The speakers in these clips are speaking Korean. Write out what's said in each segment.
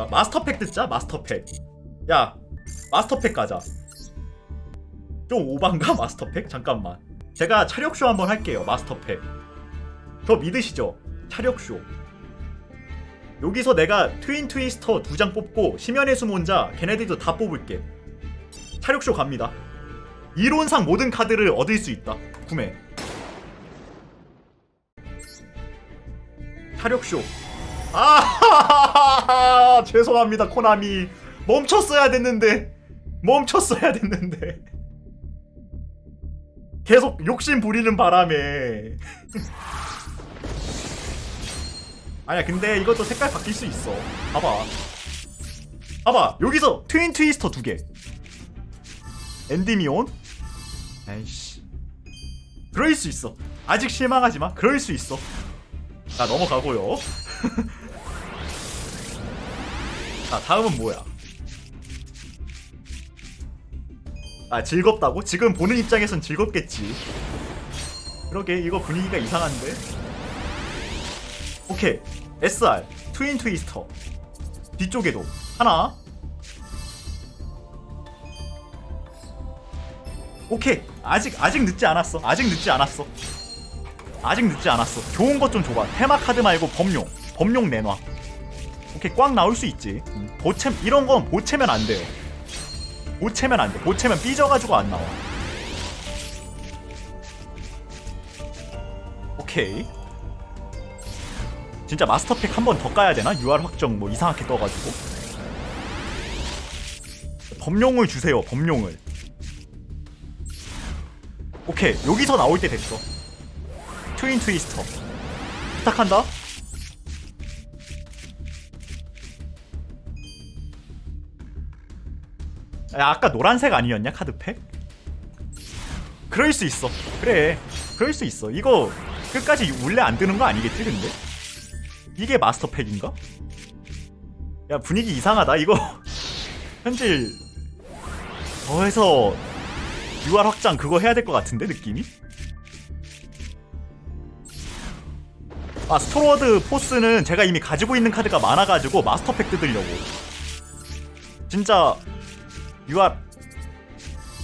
아, 마스터팩 듣자 마스터팩. 야 마스터팩 가자. 좀 오반가 마스터팩? 잠깐만. 제가 차력쇼 한번 할게요 마스터팩. 저 믿으시죠? 차력쇼. 여기서 내가 트윈 트위스터 두 장 뽑고 심연의 수몬자 걔네들도 다 뽑을게. 차력쇼 갑니다. 이론상 모든 카드를 얻을 수 있다. 구매. 차력쇼 아 죄송합니다 코나미. 멈췄어야 됐는데 멈췄어야 됐는데. 계속 욕심 부리는 바람에. 아니야 근데 이것도 색깔 바뀔 수 있어. 봐봐. 봐봐 여기서 트윈 트위스터 두개. 엔디미온? 아이씨. 그럴 수 있어. 아직 실망하지 마. 그럴 수 있어. 자 넘어가고요 자 다음은 뭐야? 아 즐겁다고? 지금 보는 입장에선 즐겁겠지. 그러게 이거 분위기가 이상한데? 오케이. SR 트윈 트위스터. 뒤쪽에도. 하나. 오케이. 아직 아직 늦지 않았어. 아직 늦지 않았어. 아직 늦지 않았어. 좋은 것 좀 줘봐. 테마 카드 말고 범용 범용 내놔 오케이 꽉 나올 수 있지 음, 보채 이런 건 보채면 안 돼요 보채면 안 돼. 보채면 삐져가지고 안 나와. 오케이. 진짜 마스터팩 한 번 더 까야 되나? UR 확정 뭐 이상하게 떠가지고. 범용을 주세요. 범용을. 오케이. 여기서 나올 때 됐어. 트윈 트위스터. 부탁한다. 야, 아까 노란색 아니었냐 카드팩? 그럴 수 있어. 그래. 그럴 수 있어. 이거 끝까지 원래 안 뜨는 거 아니겠지 근데? 이게 마스터팩인가? 야 분위기 이상하다. 이거 현질 더해서 UR 확장 그거 해야 될 것 같은데 느낌이? 아 스토어워드 포스는 제가 이미 가지고 있는 카드가 많아가지고 마스터팩 뜯으려고 진짜 UR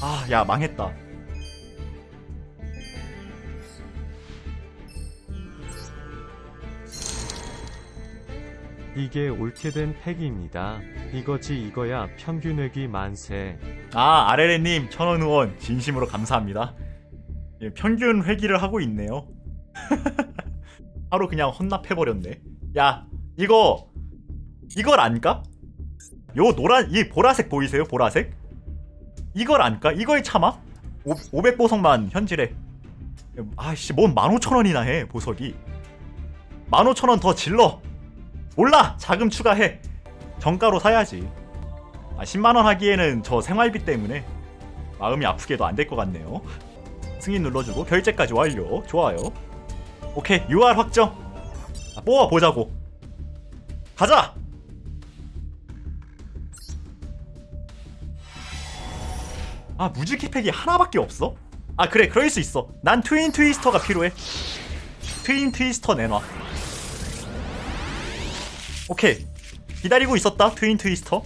아야 망했다 이게 옳게 된 팩입니다. 이거지 이거야 평균액이 만세. 아 아레레님 천원 후원 진심으로 감사합니다 예, 평균 회기를 하고 있네요 바로 그냥 헌납해버렸네 야 이거 이걸 안 까? 요 노란 이 보라색 보이세요? 보라색? 이걸 안 까? 이걸 참아? 500 보석만 현질해. 아씨 뭔 15,000원이나 해 보석이. 15,000원 더 질러. 몰라! 자금 추가해. 정가로 사야지. 아 10만 원 하기에는 저 생활비 때문에 마음이 아프게도 안 될 것 같네요. 승인 눌러주고 결제까지 완료. 좋아요. 오케이 UR 확정. 아, 뽑아 보자고. 가자 아 무지개 팩이 하나밖에 없어? 아 그래 그럴 수 있어. 난 트윈 트위스터가 필요해. 트윈 트위스터 내놔. 오케이. 기다리고 있었다 트윈 트위스터.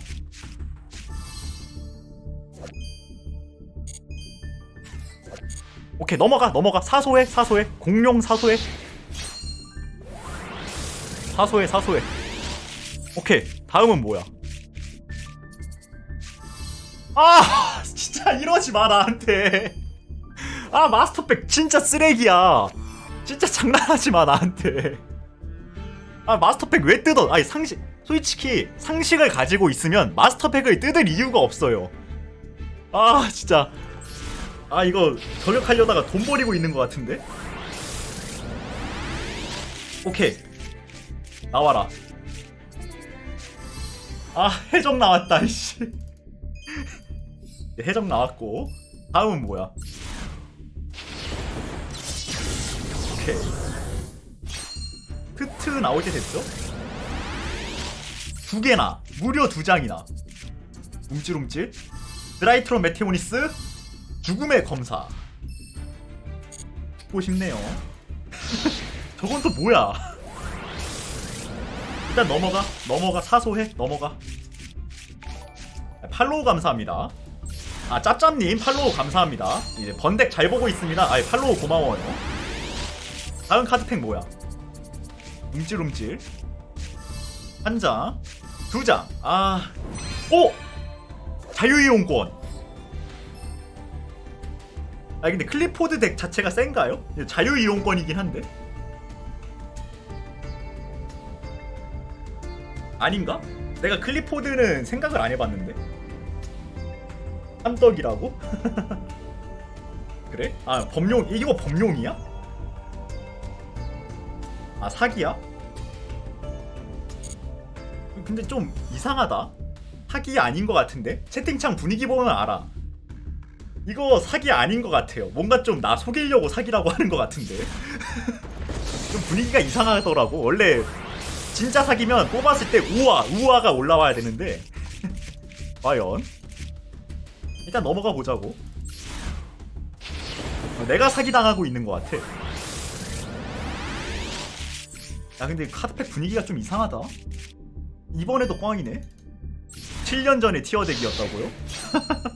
오케이 넘어가 넘어가. 사소해 사소해. 공룡 사소해. 사소해 사소해. 오케이 다음은 뭐야? 아 이러지 마 나한테 아 마스터백 진짜 쓰레기야 진짜 장난하지 마 나한테 아 마스터팩 왜 뜯어? 아니 상식 솔직히 상식을 가지고 있으면 마스터팩을 뜯을 이유가 없어요. 아 진짜 아 이거 저격하려다가 돈 버리고 있는 것 같은데. 오케이 나와라. 아 해적 나왔다 이씨. 해적 나왔고 다음은 뭐야? 오케이. 트트 나올 때 됐죠? 두 개나. 무려 두 장이나. 움찔움찔. 드라이트론 메테오니스. 죽음의 검사. 죽고 싶네요. 저건 또 뭐야? 일단 넘어가. 넘어가. 사소해. 넘어가. 팔로우 감사합니다 아 짭짭님 팔로우 감사합니다. 이제 번덱 잘 보고 있습니다. 아 팔로우 고마워요. 다음 카드팩 뭐야? 움찔움찔. 한장두장아 오! 자유이용권. 아 근데 클리포드 덱 자체가 센가요? 자유이용권이긴 한데? 아닌가? 내가 클리포드는 생각을 안 해봤는데 삼떡이라고? 그래? 아 범용 이거 범용이야? 아 사기야? 근데 좀 이상하다 사기 아닌 것 같은데 채팅창 분위기 보면 알아 이거 사기 아닌 것 같아요 뭔가 좀 나 속이려고 사기라고 하는 것 같은데 좀 분위기가 이상하더라고 원래 진짜 사기면 뽑았을 때 우아 우아가 올라와야 되는데 과연 일단 넘어가 보자고. 어, 내가 사기 당하고 있는 것 같아. 야 근데 카드팩 분위기가 좀 이상하다. 이번에도 꽝이네. 7년 전에 티어 덱이었다고요?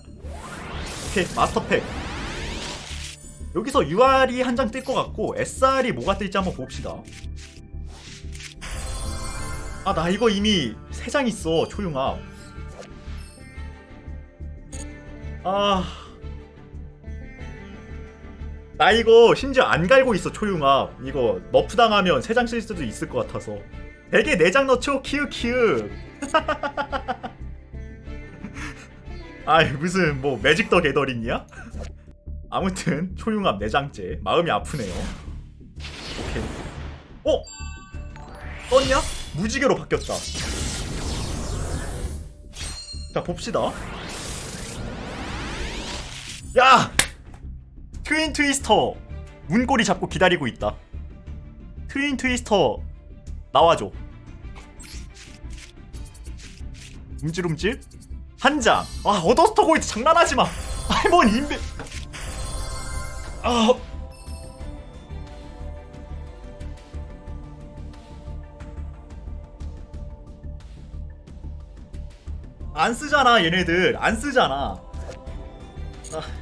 오케이 마스터팩. 여기서 UR이 한 장 뜰 것 같고 SR이 뭐가 뜰지 한번 봅시다. 아 나 이거 이미 세장 있어 초융합 아... 나 이거 심지어 안 갈고 있어 초융합. 이거 너프 당하면 세장쓸 수도 있을 것 같아서. 되게 네장 넣죠? 키읔 키읔. 아이 무슨 뭐 매직 더 게더링이야? 아무튼 초융합 4장째. 마음이 아프네요. 오케이. 어? 떴냐? 무지개로 바뀌었다. 자 봅시다 야! 트윈 트위스터 문고리 잡고 기다리고 있다. 트윈 트위스터 나와줘. 움찔움찔? 한 장 아 어더스터 고이트 장난하지 마. 아이 뭔 인베 아. 안 쓰잖아 얘네들. 안 쓰잖아. 아.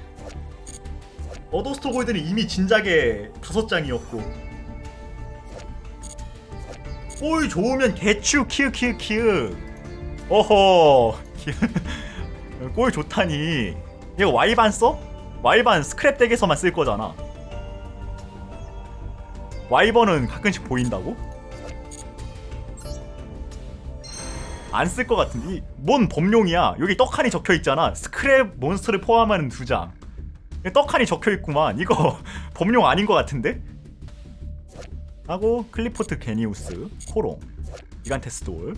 어도스토 골드는 이미 진작에 다섯 장이었고. 골 좋으면 개추 키읔 키읔 키읔 어허. 골 좋다니. 이거 와이반 써? 와이반 스크랩 덱에서만 쓸 거잖아. 와이번은 가끔씩 보인다고? 안 쓸 것 같은데. 이- 뭔 범용이야? 여기 떡하니 적혀있잖아. 스크랩 몬스터를 포함하는 두장 떡하니 적혀있구만. 이거 범용 아닌 것 같은데? 하고 클리포트 게니우스 코롱 기간테스 돌.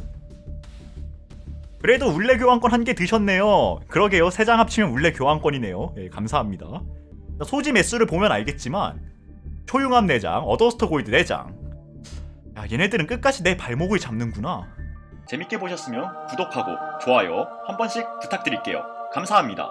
그래도 울레 교환권 한 개 드셨네요. 그러게요. 세 장 합치면 울레 교환권이네요. 예, 감사합니다. 소지 매수를 보면 알겠지만 초융합 4장 어더스터 골드 4장. 야 얘네들은 끝까지 내 발목을 잡는구나. 재밌게 보셨으면 구독하고 좋아요 한 번씩 부탁드릴게요. 감사합니다